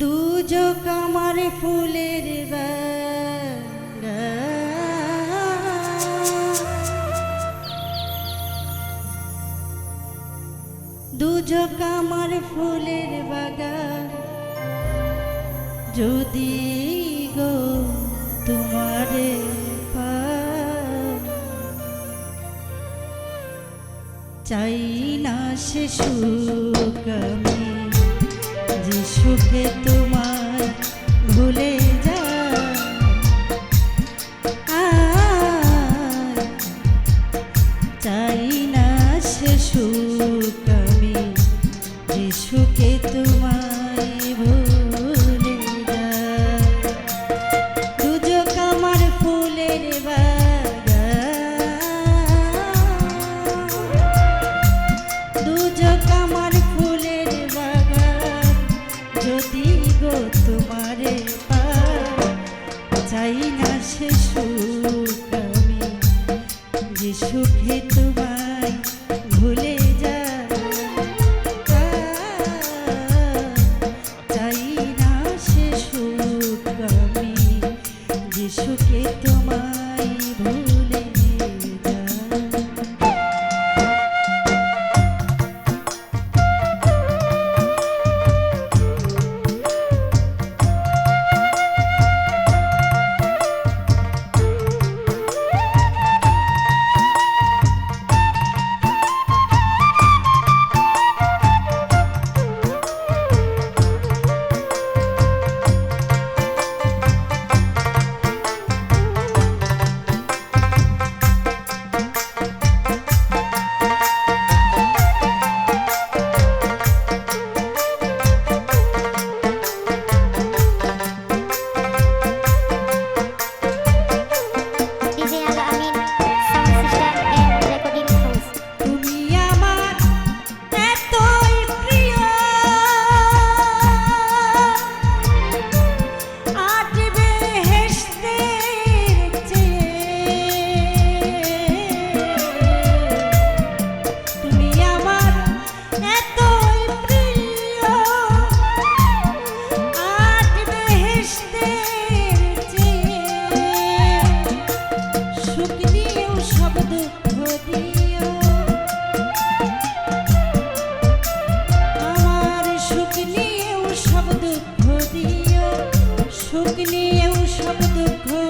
দুজো কামার ফুলের দুজো কামার ফুলের বাগান। যদি গো তোমারে চাই না সে সুখ সুখে তুমি যদি গো তোমারে চাই না সে সুখ আমি যে সুখে eu chamo que cor.